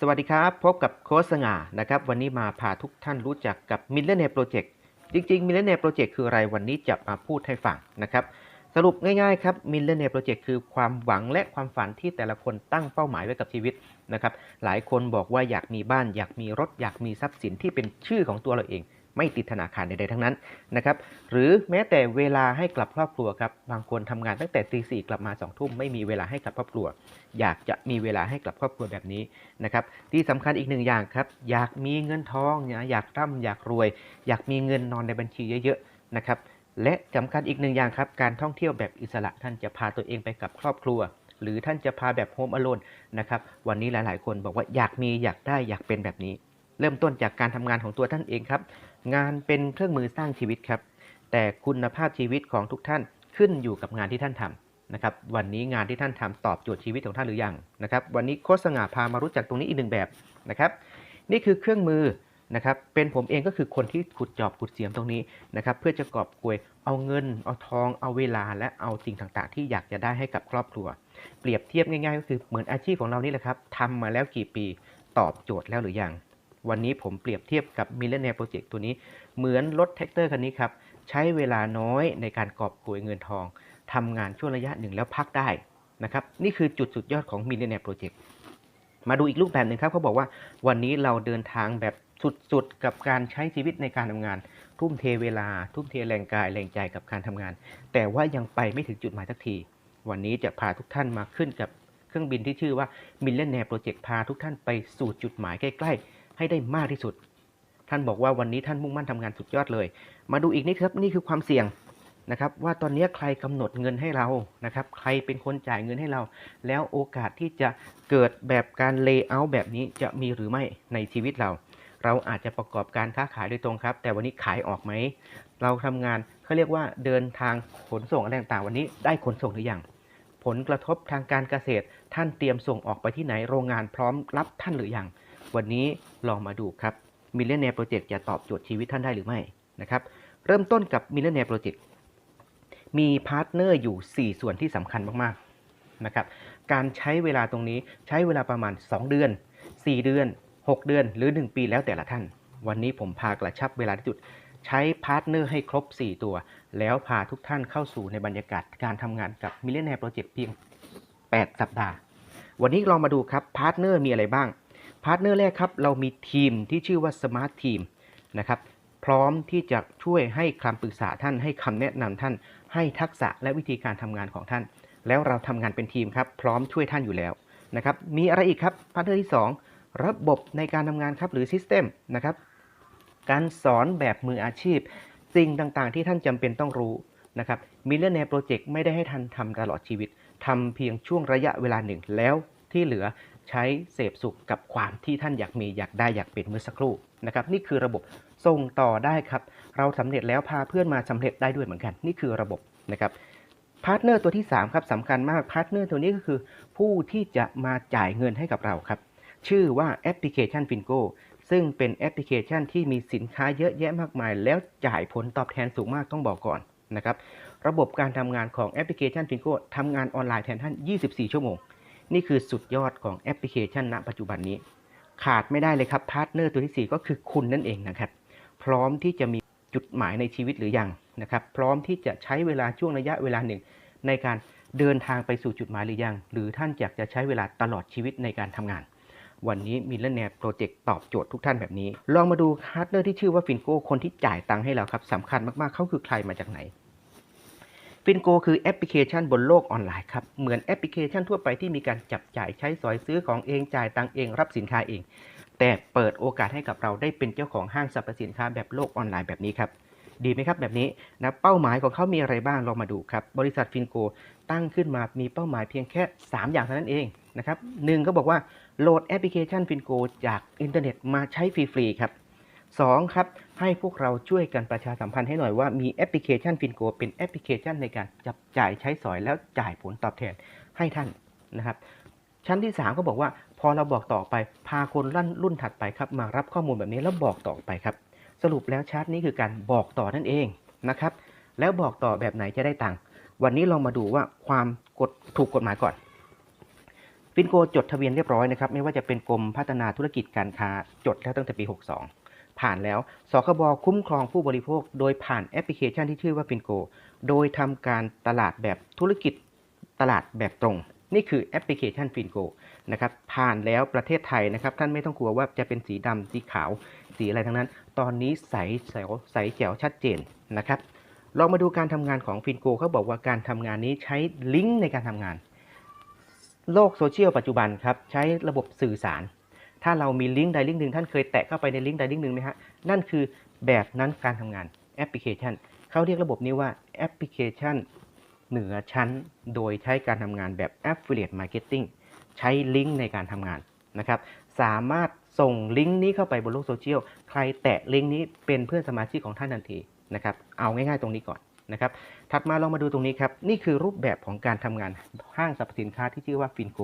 สวัสดีครับ พบกับโค้ชสง่านะครับ วันนี้มาพาทุกท่านรู้จักกับ m i l l e n i a r e Project จริงๆ m i l l e n i a r e Project คืออะไรวันนี้จะมาพูดให้ฟังนะครับ สรุปง่ายๆครับ m i l l e n i a r e Project คือความหวังและความฝันที่แต่ละคนตั้งเป้าหมายไว้กับชีวิตนะครับ หลายคนบอกว่าอยากมีบ้าน อยากมีรถ อยากมีทรัพย์สินที่เป็นชื่อของตัวเราเอง ไม่ติดธนาคารใดๆทั้งนั้นนะครับหรือแม้แต่เวลาให้กลับครอบครัวครับบางคนทำงานตั้งแต่ตีสี่กลับมาสองทุ่มไม่มีเวลาให้กับครอบครัว อยากจะมีเวลาให้กับครอบครัวแบบนี้นะครับที่สำคัญอีกหนึ่งอย่างครับอยากมีเงินทองนะอยากร่ำอยากรวย อยากมีเงินนอนในบัญชีเยอะๆนะครับและสำคัญอีกหนึ่งอย่างครับการท่องเที่ยวแบบอิสระท่านจะพาตัวเองไปกับครอบครัว หรือท่านจะพาแบบโฮมอโลนนะครับวันนี้หลายๆ คนบอกว่าอยากมีอยากได้อยากเป็นแบบนี้ เริ่มต้นจากการทำงานของตัวท่านเองครับงานเป็นเครื่องมือสร้างชีวิตครับ แต่คุณภาพชีวิตของทุกท่านขึ้นอยู่กับงานที่ท่านทำนะครับ วันนี้งานที่ท่านทำตอบโจทย์ชีวิตของท่านหรือยังนะครับ วันนี้โคสง่าพามารู้จักตรงนี้อีกหนึ่งแบบนะครับ นี่คือเครื่องมือนะครับ เป็นผมเองก็คือคนที่ขุดจอบขุดเสียมตรงนี้นะครับ เพื่อจะกอบกวยเอาเงิน เอาทอง เอาเวลา และเอาสิ่งต่างๆ ที่อยากจะได้ให้กับครอบครัว เปรียบเทียบง่ายๆ ก็คือเหมือนอาชีพของเรานี่แหละครับทำมาแล้วกี่ปีตอบโจทย์แล้วหรือยัง วันนี้ผมเปรียบเทียบกับ m i l l e n i a r Project ตัวนี้ เหมือนรถแท็กเตอร์คันนี้ครับ ใช้เวลาน้อยในการกอบโกยเงินทองทำงานช่วงระยะหนึ่งแล้วพักได้นะครับ นี่คือจุดสุดยอดของ m i l l e n i a r Project มาดูอีกรูปแบบหนึ่งครับเขาบอกว่าวันนี้เราเดินทางแบบสุดๆ กับการใช้ชีวิตในการทำงาน ทุ่มเทเวลา ทุ่มเทแรงกายแรงใจกับการทำงาน แต่ว่ายังไปไม่ถึงจุดหมายสักที วันนี้จะพาทุกท่านมาขึ้นกับเครื่องบินที่ชื่อว่า m i l l e n i a r Project พาทุกท่านไปสู่จุดหมายใกล้ ๆ ให้ได้มากที่สุด ท่านบอกว่าวันนี้ท่านมุ่งมั่นทำงานสุดยอดเลย มาดูอีกนิดครับนี่คือความเสี่ยงนะครับว่าตอนนี้ใครกำหนดเงินให้เรานะครับ ใครเป็นคนจ่ายเงินให้เรา แล้วโอกาสที่จะเกิดแบบการเลเยอร์แบบนี้จะมีหรือไม่ในชีวิตเรา เราอาจจะประกอบการค้าขายโดยตรงครับ แต่วันนี้ขายออกไหม เราทำงานเขาเรียกว่าเดินทางขนส่งอะไรต่างๆ วันนี้ได้ขนส่งหรือยังผลกระทบทางการเกษตร ท่านเตรียมส่งออกไปที่ไหนโรงงานพร้อมรับท่านหรือยัง วันนี้ลองมาดูครับมิเลเนียโปรเจกต์จะตอบโจทย์ชีวิตท่านได้หรือไม่นะครับ เริ่มต้นกับมิเลเนียโปรเจกต์มีพาร์ทเนอร์อยู่ 4 ส่วนที่สำคัญมากๆนะครับ การใช้เวลาตรงนี้ใช้เวลาประมาณ 2 เดือน 4 เดือน 6 เดือน หรือ 1 ปีแล้วแต่ละท่าน วันนี้ผมพากระชับเวลาที่สุด ใช้พาร์ทเนอร์ให้ครบ 4 ตัว แล้วพาทุกท่านเข้าสู่ในบรรยากาศการทำงานกับมิเลเนียโปรเจกต์เพียง 8 สัปดาห์ วันนี้ลองมาดูครับพาร์ทเนอร์มีอะไรบ้างาร์ทเนอร์แรกครับเรามีทีมที่ชื่อว่า Smart Team นะครับพร้อมที่จะช่วยให้คำปรึกษาท่านให้คำแนะนำท่าน ให้ทักษะและวิธีการทำงานของท่าน แล้วเราทำงานเป็นทีมครับพร้อมช่วยท่านอยู่แล้วนะครับมีอะไรอีกครับพาร์ทเนอร์ที่ 2 ระบบในการทำงานครับหรือ System นะครับการสอนแบบมืออาชีพ สิ่งต่างๆ ที่ท่านจำเป็นต้องรู้นะครับมิเลเนียโปรเจกต์ไม่ได้ให้ท่านทำตลอดชีวิตทำเพียงช่วงระยะเวลาหนึ่งแล้วที่เหลือ ใช้เสพสุขกับความที่ท่านอยากมีอยากได้อยากเป็นเมื่อสักครู่นะครับนี่คือระบบส่งต่อได้ครับ เราสำเร็จแล้วพาเพื่อนมาสำเร็จได้ด้วยเหมือนกัน นี่คือระบบนะครับพาร์ทเนอร์ตัวที่3ครับสำคัญมากพาร์ทเนอร์ตัวนี้ก็คือผู้ที่จะมาจ่ายเงินให้กับเราครับ ชื่อว่าแอปพลิเคชัน Fingo ซึ่งเป็นแอปพลิเคชันที่มีสินค้าเยอะแยะมากมาย แล้วจ่ายผลตอบแทนสูงมากต้องบอกก่อนนะครับ ระบบการทำงานของแอปพลิเคชัน Fingo ทำงานออนไลน์แทนท่าน 24 ชั่วโมง นี่คือสุดยอดของแอปพลิเคชันณ ปัจจุบันนี้ ขาดไม่ได้เลยครับพาร์ทเนอร์ตัวที่ 4 ก็คือคุณนั่นเองนะครับ พร้อมที่จะมีจุดหมายในชีวิตหรือยังนะครับ พร้อมที่จะใช้เวลาช่วงระยะเวลาหนึ่ง ในการเดินทางไปสู่จุดหมายหรือยัง หรือท่านอยากจะใช้เวลาตลอดชีวิตในการทำงาน วันนี้มิลเลนเนียโปรเจกต์ตอบโจทย์ทุกท่านแบบนี้ ลองมาดูพาร์ทเนอร์ที่ชื่อว่าฟินโกคนที่จ่ายตังค์ให้เราครับสำคัญมากๆเขาคือใครมาจากไหน ฟินโกคือแอปพลิเคชันบนโลกออนไลน์ครับ เหมือนแอปพลิเคชันทั่วไปที่มีการจับจ่ายใช้สอยซื้อของเองจ่ายตังเองรับสินค้าเอง แต่เปิดโอกาสให้กับเราได้เป็นเจ้าของห้างสรรพสินค้าแบบโลกออนไลน์แบบนี้ครับ ดีไหมครับแบบนี้นะเป้าหมายของเขามีอะไรบ้างลองมาดูครับ บริษัทฟินโกตั้งขึ้นมามีเป้าหมายเพียงแค่ 3 อย่างเท่านั้นเองนะครับหนึ่งเขาบอกว่าโหลดแอปพลิเคชันฟินโกจากอินเทอร์เน็ตมาใช้ฟรีๆครับ 2ครับให้พวกเราช่วยกันประชาสัมพันธ์ให้หน่อยว่ามีแอปพลิเคชันฟินโกเป็นแอปพลิเคชันในการจับจ่ายใช้สอยแล้วจ่ายผลตอบแทนให้ท่านนะครับ ชั้นที่ 3 ก็บอกว่าพอเราบอกต่อไปพาคนรุ่นรุ่นถัดไปครับมารับข้อมูลแบบนี้แล้วบอกต่อไปครับ สรุปแล้วชาร์ตนี้คือการบอกต่อนั่นเองนะครับ แล้วบอกต่อแบบไหนจะได้ตังค์วันนี้ลองมาดูว่าความกฎถูกกฎหมายก่อนฟินโกจดทะเบียนเรียบร้อยนะครับไม่ว่าจะเป็นกรมพัฒนาธุรกิจการค้าจดแล้วตั้งแต่ปี 62 ผ่านแล้วสคบคุ้มครองผู้บริโภค โดยผ่านแอปพลิเคชันที่ชื่อว่าฟินโก โดยทำการตลาดแบบธุรกิจตลาดแบบตรง นี่คือแอปพลิเคชันฟินโกนะครับผ่านแล้วประเทศไทยนะครับ ท่านไม่ต้องกลัวว่าจะเป็นสีดำสีขาว สีอะไรทั้งนั้น ตอนนี้ใสแสวใสแจ๋วชัดเจนนะครับลองมาดูการทำงานของฟินโกเขาบอกว่าการทำงานนี้ใช้ลิงก์ในการทำงาน โลกโซเชียลปัจจุบันครับใช้ระบบสื่อสาร ถ้าเรามีลิงก์ใดลิงก์หนึ่งท่านเคยแตะเข้าไปในลิงก์ใดลิงก์หนึ่งไหมฮะนั่นคือแบบนั้นการทำงานแอปพลิเคชันเขาเรียกระบบนี้ว่าแอปพลิเคชันเหนือชั้นโดยใช้การทำงานแบบ Affiliate Marketing ใช้ลิงก์ในการทำงานนะครับ สามารถส่งลิงก์นี้เข้าไปบนโลกโซเชียล ใครแตะลิงก์นี้เป็นเพื่อนสมาชิกของท่านทันทีนะครับ เอาง่ายๆตรงนี้ก่อนนะครับ ถัดมาลองมาดูตรงนี้ครับ นี่คือรูปแบบของการทำงานห้างสรรพสินค้าที่ชื่อว่าฟินโก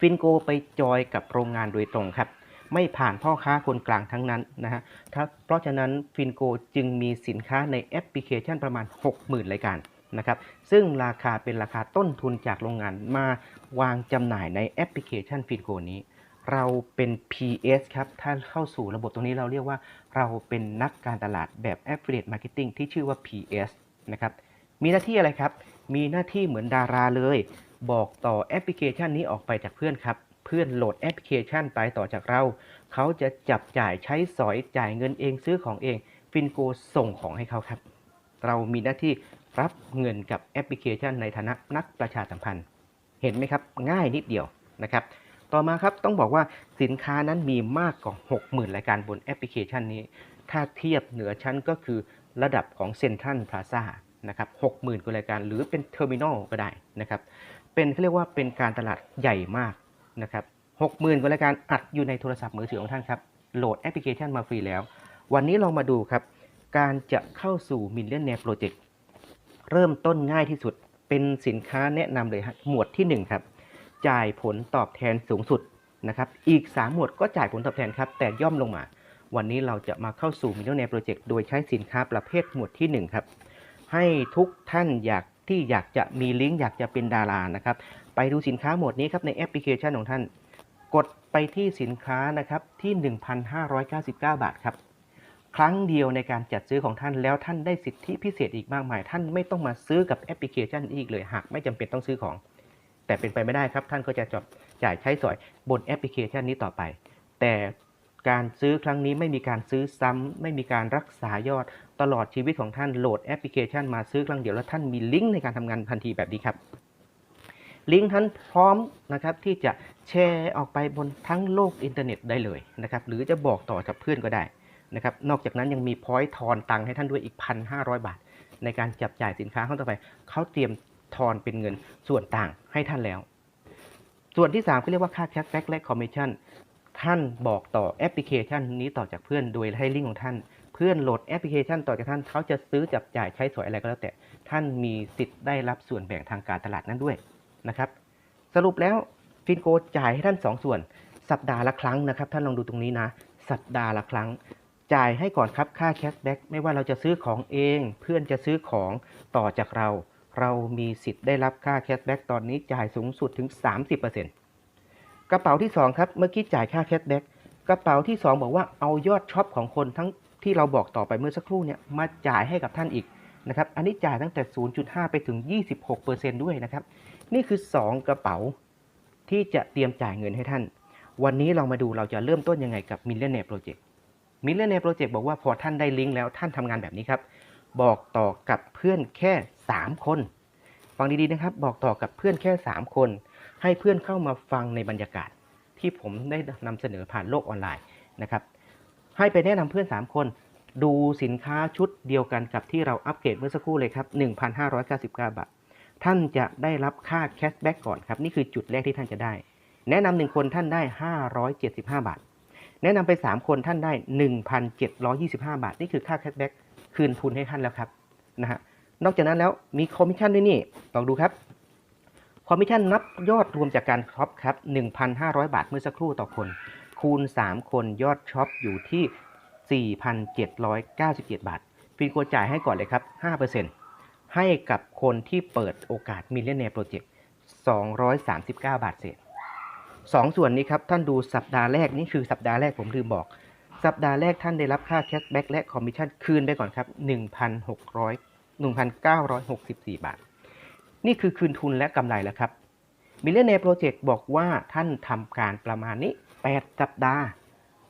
ฟินโกไปจอยกับโรงงานโดยตรงครับ ไม่ผ่านพ่อค้าคนกลางทั้งนั้นนะฮะเพราะฉะนั้นฟินโกจึงมีสินค้าในแอปพลิเคชันประมาณ 60,000 รายการนะครับ ซึ่งราคาเป็นราคาต้นทุนจากโรงงานมาวางจำหน่ายในแอปพลิเคชันฟินโกนี้ เราเป็น PS ครับ ถ้าเข้าสู่ระบบตรงนี้เราเรียกว่าเราเป็นนักการตลาดแบบ Affiliate Marketing ที่ชื่อว่า PS นะครับ มีหน้าที่อะไรครับ มีหน้าที่เหมือนดาราเลย บอกต่อแอปพลิเคชันนี้ออกไปจากเพื่อนครับ เพื่อนโหลดแอปพลิเคชันไปต่อจากเรา เขาจะจับจ่ายใช้สอยจ่ายเงินเองซื้อของเองฟินโกส่งของให้เขาครับ เรามีหน้าที่รับเงินกับแอปพลิเคชันในฐานะนักประชาสัมพันธ์ เห็นไหมครับ ง่ายนิดเดียวนะครับ ต่อมาครับต้องบอกว่าสินค้านั้นมีมากกว่า 60,000 รายการบนแอปพลิเคชันนี้ ถ้าเทียบเหนือชั้นก็คือระดับของเซ็นทรัลพลาซ่านะครับ60,000กว่ารายการหรือเป็นเทอร์มินอลก็ได้นะครับ เป็นเขาเรียกว่าเป็นการตลาดใหญ่มากนะครับ60,000กว่ารายการอัดอยู่ในโทรศัพท์มือถือของท่านครับ โหลดแอปพลิเคชันมาฟรีแล้ว วันนี้เรามาดูครับ การจะเข้าสู่ Millionaire Project เริ่มต้นง่ายที่สุด เป็นสินค้าแนะนำเลยฮะหมวดที่ 1 ครับ จ่ายผลตอบแทนสูงสุดนะครับ อีก 3 หมวดก็จ่ายผลตอบแทนครับ แต่ย่อมลงมา วันนี้เราจะมาเข้าสู่ Millionaire Project โดยใช้สินค้าประเภทหมวดที่ 1 ครับ ให้ทุกท่านอยาก ที่อยากจะมีลิงก์อยากจะเป็นดารานะครับ ไปดูสินค้าหมวดนี้ครับในแอปพลิเคชันของท่าน กดไปที่สินค้านะครับที่ 1,599 บาทครับครั้งเดียวในการจัดซื้อของท่านแล้วท่านได้สิทธิพิเศษอีกมากมาย ท่านไม่ต้องมาซื้อกับแอปพลิเคชันอีกเลยหากไม่จำเป็นต้องซื้อของ แต่เป็นไปไม่ได้ครับ ท่านก็จะจดจ่ายใช้สอยบนแอปพลิเคชันนี้ต่อไป แต่การซื้อครั้งนี้ไม่มีการซื้อซ้ำไม่มีการรักษายอด ตลอดชีวิตของท่านโหลดแอปพลิเคชันมาซื้อครั้งเดียวแล้วท่านมีลิงก์ในการทำงานทันทีแบบนี้ครับลิงก์ท่านพร้อมนะครับที่จะแชร์ออกไปบนทั้งโลกอินเทอร์เน็ตได้เลยนะครับหรือจะบอกต่อกับเพื่อนก็ได้นะครับนอกจากนั้นยังมีพอยต์ทอนตังค์ให้ท่านด้วยอีก 1,500 บาท ในการจับจ่ายสินค้าเข้าต่อไป เขาเตรียมทอนเป็นเงินส่วนต่างให้ท่านแล้ว ส่วนที่3ก็เรียกว่าค่าแคชแบ็กและคอมมิชชั่นท่านบอกต่อแอปพลิเคชันนี้ต่อจากเพื่อนโดยให้ลิงก์ของท่าน เพื่อนโหลดแอปพลิเคชันต่อจากท่านเขาจะซื้อจับจ่ายใช้สอยอะไรก็แล้วแต่ ท่านมีสิทธิ์ได้รับส่วนแบ่งทางการตลาดนั้นด้วยนะครับ สรุปแล้วฟินโกจ่ายให้ท่าน 2 ส่วน สัปดาห์ละครั้งนะครับ ท่านลองดูตรงนี้นะ สัปดาห์ละครั้ง จ่ายให้ก่อนครับค่าแคชแบ็กไม่ว่าเราจะซื้อของเอง เพื่อนจะซื้อของต่อจากเรา เรามีสิทธิ์ได้รับค่าแคชแบ็กตอนนี้จ่ายสูงสุดถึง 30%กระเป๋าที่ 2 ครับ เมื่อกี้จ่ายค่าแคชแบ็กกระเป๋าที่ 2 บอกว่าเอายอดช็อปของคนทั้ง ที่เราบอกต่อไปเมื่อสักครู่เนี่ยมาจ่ายให้กับท่านอีกนะครับ อันนี้จ่ายตั้งแต่ 0.5 ไปถึง 26%ด้วยนะครับ นี่คือ 2 กระเป๋าที่จะเตรียมจ่ายเงินให้ท่าน วันนี้เรามาดูเราจะเริ่มต้นยังไงกับ Millionaire Project Millionaire Project บอกว่าพอท่านได้ลิงก์แล้วท่านทำงานแบบนี้ครับ บอกต่อกับเพื่อนแค่ 3 คน ฟังดีๆนะครับ บอกต่อกับเพื่อนแค่ 3 คน ให้เพื่อนเข้ามาฟังในบรรยากาศ ที่ผมได้นำเสนอผ่านโลกออนไลน์นะครับ ให้ไปแนะนำเพื่อน 3 คน ดูสินค้าชุดเดียวกันกับที่เราอัปเกรดเมื่อสักครู่เลยครับ 1,599 บาท ท่านจะได้รับค่าแคชแบ็กก่อนครับ นี่คือจุดแรกที่ท่านจะได้ แนะนำหนึ่งคนท่านได้ 575 บาท แนะนำไป 3 คนท่านได้ 1,725 บาท นี่คือค่าแคชแบ็กคืนทุนให้ท่านแล้วครับนะฮะนอกจากนั้นแล้วมีคอมมิชชั่นด้วยนี่ลองดูครับคอมมิชชั่นนับยอดรวมจากการช็อปครับ 1,500 บาทเมื่อสักครู่ต่อคน คูณ 3 คนยอดช็อปอยู่ที่ 4,797 บาท ฟินโกจ่ายให้ก่อนเลยครับ 5%ให้กับคนที่เปิดโอกาส Millionaire Project 239 บาทเศษสองส่วนนี้ครับ ท่านดูสัปดาห์แรก นี่คือสัปดาห์แรกผมลืมบอก สัปดาห์แรกท่านได้รับค่าแคชแบ็กและคอมมิชชั่นคืนไปก่อนครับ 1,600 1,964 บาท นี่คือคืนทุนและกำไรแล้วครับมิเลเนียโปรเจกต์บอกว่าท่านทำการประมาณนี้ 8 สัปดาห์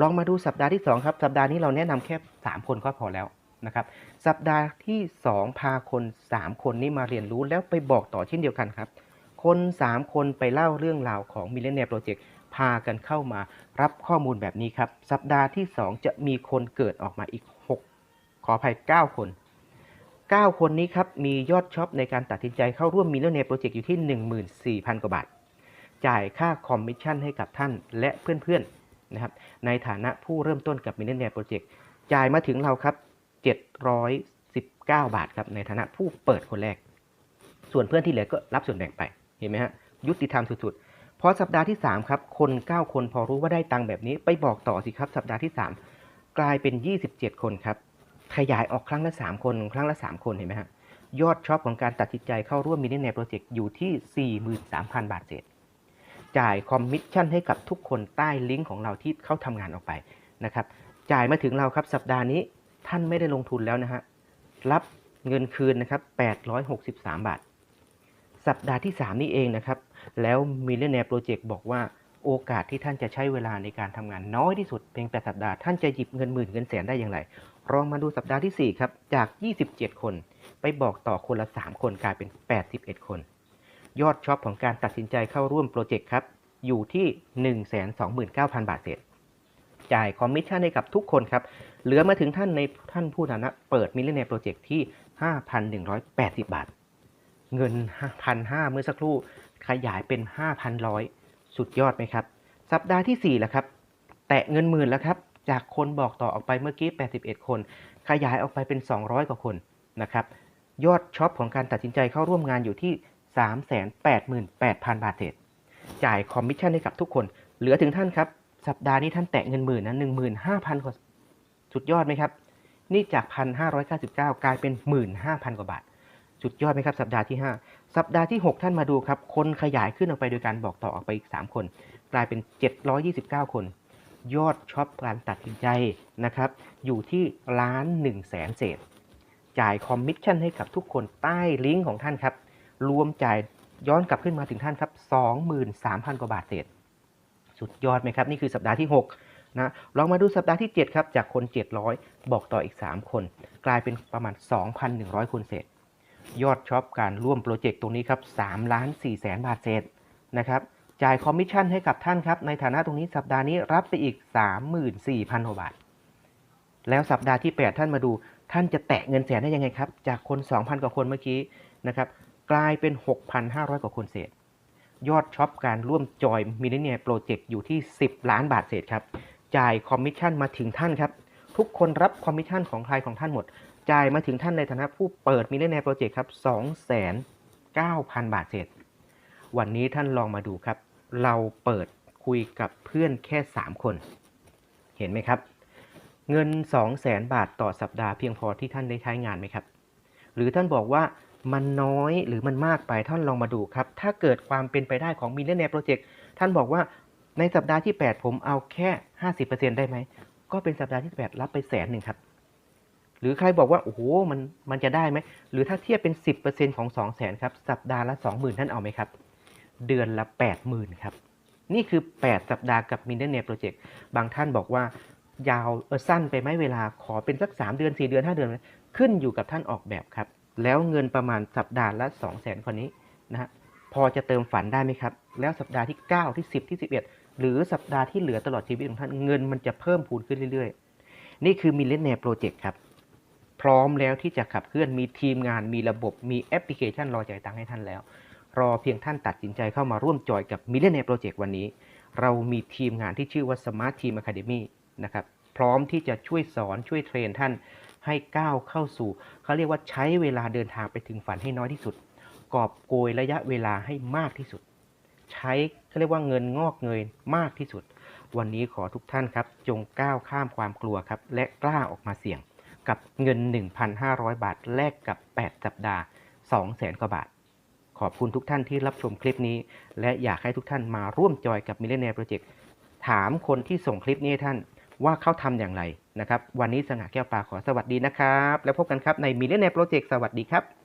ลองมาดูสัปดาห์ที่ 2 ครับ สัปดาห์นี้เราแนะนำแค่ 3 คนก็พอแล้วนะครับ สัปดาห์ที่ 2 พาคน 3 คนนี้มาเรียนรู้แล้วไปบอกต่อเช่นเดียวกันครับ คน 3 คนไปเล่าเรื่องราวของมิเลเนียโปรเจกต์พากันเข้ามารับข้อมูลแบบนี้ครับ สัปดาห์ที่ 2 จะมีคนเกิดออกมาอีก 6 ขออภัย 9 คน 9 คนนี้ครับ มียอดช็อปในการตัดสินใจเข้าร่วมมิเลเนียโปรเจกต์อยู่ที่ 14,000 กว่าบาท จ่ายค่าคอมมิชชั่นให้กับท่านและเพื่อนๆนะครับในฐานะผู้เริ่มต้นกับมิเลเนียโปรเจกต์จ่ายมาถึงเราครับ 719 บาทครับในฐานะผู้เปิดคนแรก ส่วนเพื่อนที่เหลือก็รับส่วนแบ่งไปเห็นไหมฮะยุติธรรมสุดๆ พอสัปดาห์ที่ 3 ครับ คน 9 คนพอรู้ว่าได้ตังค์แบบนี้ไปบอกต่อสิครับ สัปดาห์ที่ 3 กลายเป็น 27 คนครับ ขยายออกครั้งละ 3 คน ครั้งละ 3 คนเห็นไหมฮะยอดช็อปของการตัดสินใจเข้าร่วมมินิเนโปรเจกต์อยู่ที่ 43,000 บาทเศษ จ่ายคอมมิชชั่นให้กับทุกคนใต้ลิงก์ของเราที่เข้าทำงานออกไปนะครับ จ่ายมาถึงเราครับสัปดาห์นี้ท่านไม่ได้ลงทุนแล้วนะฮะ รับเงินคืนนะครับ863 บาท สัปดาห์ที่ 3 นี่เองนะครับ แล้วมิเลเนียโปรเจกต์บอกว่าโอกาสที่ท่านจะใช้เวลาในการทำงานน้อยที่สุดเพียง8สัปดาห์ท่านจะหยิบเงินหมื่นเงินแสนได้อย่างไรลองมาดูสัปดาห์ที่ 4 ครับ จาก 27 คน ไปบอกต่อคนละ 3 คนกลายเป็น 81 คน ยอดช็อปของการตัดสินใจเข้าร่วมโปรเจกต์ครับ อยู่ที่ 129,000 บาทเศษ จ่ายคอมมิชชั่นให้กับทุกคนครับ เหลือมาถึงท่านในท่านผู้ฐานะเปิดมิลเลนเนียโปรเจกต์ที่ 5,180 บาท เงิน 1,500 เมื่อสักครู่ ขยายเป็น 5,100 สุดยอดไหมครับ สัปดาห์ที่4แล้วครับ แตะเงินหมื่นแล้วครับ จากคนบอกต่อออกไปเมื่อกี้ 81 คน ขยายออกไปเป็น 200 กว่าคนนะครับ ยอดช็อปของการตัดสินใจเข้าร่วมงานอยู่ที่ 388,000 บาทเศษ จ่ายคอมมิชชั่นให้กับทุกคน เหลือถึงท่านครับ สัปดาห์นี้ท่านแตะเงินหมื่นนะ15,000กว่าสุดยอดไหมครับ นี่จาก 1,599 กลายเป็น 15,000 กว่าบาท สุดยอดไหมครับ สัปดาห์ที่ 5 สัปดาห์ที่ 6 ท่านมาดูครับ คนขยายขึ้นออกไปโดยการบอกต่อออกไปอีก 3 คน กลายเป็น 729 คน ยอดช็อปการตัดสินใจนะครับ อยู่ที่ล้าน1แสนเศษ จ่ายคอมมิชชั่นให้กับทุกคนใต้ลิงก์ของท่านครับ รวมจ่ายย้อนกลับขึ้นมาถึงท่านครับ 23,000 กว่าบาทเศษ สุดยอดไหมครับ นี่คือสัปดาห์ที่ 6 นะ ลองมาดูสัปดาห์ที่ 7 ครับ จากคน 700 บอกต่ออีก 3 คน กลายเป็นประมาณ 2,100 คนเศษ ยอดช็อปการร่วมโปรเจกต์ตรงนี้ครับ3ล้าน4แสนบาทเศษนะครับจ่ายคอมมิชชั่นให้กับท่านครับ ในฐานะตรงนี้สัปดาห์นี้รับไปอีก 34,000กว่าบาท แล้วสัปดาห์ที่ 8 ท่านมาดู ท่านจะแตะเงินแสนได้ยังไงครับ จากคน 2,000 กว่าคนเมื่อกี้นะครับ กลายเป็น 6,500 กว่าคนเศษ ยอดช็อปการร่วมจอยมิเลเนียโปรเจกต์อยู่ที่ 10 ล้านบาทเศษครับ จ่ายคอมมิชชั่นมาถึงท่านครับ ทุกคนรับคอมมิชชั่นของใครของท่านหมด จ่ายมาถึงท่านในฐานะผู้เปิดมิเลเนียโปรเจกต์ครับ 2 9 0 0 0บาทเศษ วันนี้ท่านลองมาดูครับ เราเปิดคุยกับเพื่อนแค่ 3 คน เห็นไหมครับ เงิน 200,000บาทต่อสัปดาห์เพียงพอที่ท่านได้ใช้งานไหมครับ หรือท่านบอกว่า มันน้อยหรือมันมากไปท่านลองมาดูครับ ถ้าเกิดความเป็นไปได้ของมิเลเนียโปรเจกต์ท่านบอกว่าในสัปดาห์ที่ 8 ผมเอาแค่ 50%ได้ไหม ก็เป็นสัปดาห์ที่ 8 รับไปแสนหนึ่งครับ หรือใครบอกว่า โอ้โห มัน มันจะได้ไหม หรือถ้าเทียบเป็น 10%ของ 2 0 0 0 0 0ครับ สัปดาห์ละ 20,000 ท่านเอาไหมครับ เดือนละ 80,000 ครับ นี่คือ 8 สัปดาห์กับมิเลเนียโปรเจกต์ บางท่านบอกว่ายาวเออสั้นไปไหมเวลา ขอเป็นสัก 3 เดือน 4 เดือน 5 เดือน ขึ้นอยู่กับท่านออกแบบครับ แล้วเงินประมาณสัปดาห์ละ 2 0 0 0 0 0คนนี้นะฮะพอจะเติมฝันได้ไหมครับ แล้วสัปดาห์ที่ 9 ที่ 10 ที่ 11 หรือสัปดาห์ที่เหลือตลอดชีวิตของท่านเงินมันจะเพิ่มพูนขึ้นเรื่อยๆ นี่คือมิเลเนียโปรเจกต์ครับ พร้อมแล้วที่จะขับเคลื่อนมีทีมงานมีระบบมีแอปพลิเคชันรอจ่ายตังค์ให้ท่านแล้ว รอเพียงท่านตัดสินใจเข้ามาร่วมจอยกับมิเลเนียโปรเจกต์วันนี้ เรามีทีมงานที่ชื่อว่า Smart Team Academy นะครับพร้อมที่จะช่วยสอนช่วยเทรนท่าน ให้ก้าวเข้าสู่เขาเรียกว่าใช้เวลาเดินทางไปถึงฝันให้น้อยที่สุด กอบโกยระยะเวลาให้มากที่สุด ใช้เขาเรียกว่าเงินงอกเงยมากที่สุด วันนี้ขอทุกท่านครับ จงก้าวข้ามความกลัวครับ และกล้าออกมาเสี่ยง กับเงิน 1,500 บาทแลกกับ 8 สัปดาห์ 200,000กว่าบาทขอบคุณทุกท่านที่รับชมคลิปนี้ และอยากให้ทุกท่านมาร่วมจอยกับ Millionaire Project ถามคนที่ส่งคลิปนี้ให้ท่าน ว่าเขาทำอย่างไรนะครับ วันนี้สง่าแก้วปลาขอสวัสดีนะครับ แล้วพบกันครับในมิเลเนียโปรเจกต์สวัสดีครับ